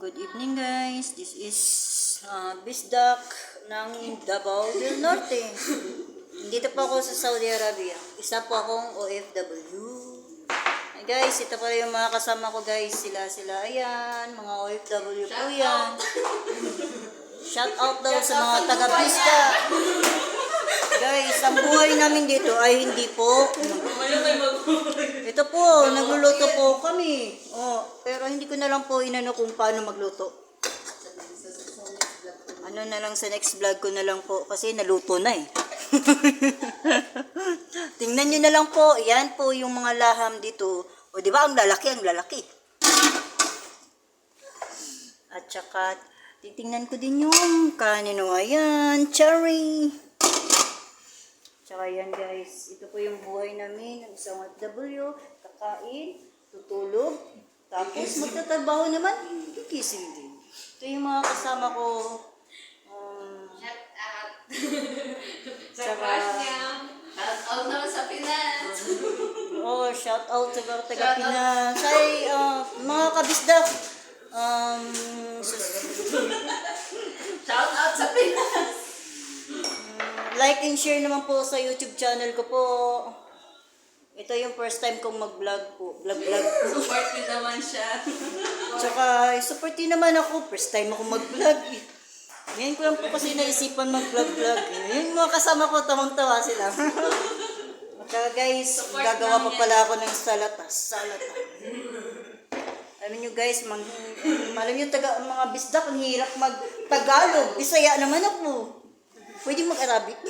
good evening guys. This is uh, Bisdak ng Davao del Norte. Dito po ako sa Saudi Arabia. Isa po akong OFW. Ay guys, ito pala yung mga kasama ko guys. Sila sila. Ayan, mga OFW po yan. Shout out daw sa mga taga-pista. Guys, ang buhay namin dito ay hindi po ito po, nagluluto po kami. Hindi ko na lang po inano kung paano magluto. Ano na lang sa next vlog ko na lang po kasi naluto na eh. Tingnan nyo na lang po. Yan po yung mga laham dito. O di ba ang lalaki, ang lalaki. At saka titingnan ko din yung kanino. Ayan, cherry. Tsaka yan guys, ito po yung buhay namin ng isang OFW, kakain, tutulog, tapos magtatrabaho naman, kikising din. Ito yung mga kasama ko. Um, Shout out. sa Saka- crush niya. Shout out naman sa Pinas. oh, shout out sa mga taga. Pinas. Ay, uh, mga kabisdak. Um, Shout out sa Pinas. like and share naman po sa YouTube channel ko po. Ito yung first time kong mag-vlog po. Vlog-vlog po. Support niyo naman siya. Tsaka, support din naman ako. First time ako mag-vlog. eh. Ngayon ko lang po kasi naisipan mag-vlog-vlog. eh. Yung mga kasama ko, tamang-tawa sila. Tsaka guys, Support gagawa pa pala ako ng salata. Salata. Alam niyo guys, mag, alam niyo taga, mga bisdak, ang hirap mag-Tagalog. Bisaya naman ako. Pwede mag-Arabic.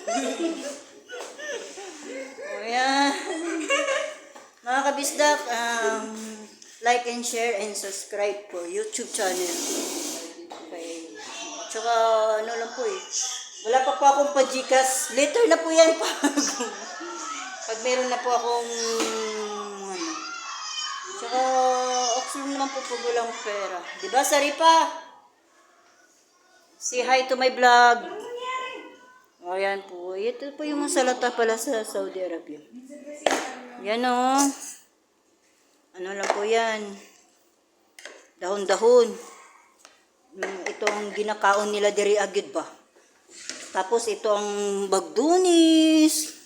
o yan. Mga kabisdak, um, like and share and subscribe po YouTube channel. Okay. Tsaka ano lang po eh. Wala pa po akong pajikas. Later na po yan pag, pag meron na po akong ano. Tsaka okay naman po pag walang pera. Diba, Saripa? Say hi to my vlog. O, yan po. Ito po yung salata pala sa Saudi Arabia. Yan o. Ano lang po yan. Dahon-dahon. Mm, Ito ang ginakaon nila diri agad ba. Tapos ito ang bagdunis.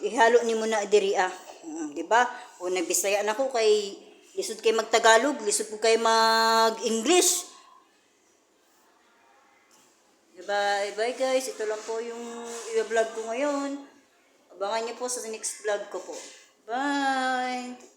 Ihalo ni mo na diri ah. Mm, di ba? O nagbisaya na ko kay lisod kay magtagalog, lisod ko kay mag-English. Bye bye guys. Ito lang po yung i-vlog ko ngayon. Abangan niyo po sa next vlog ko po. Bye!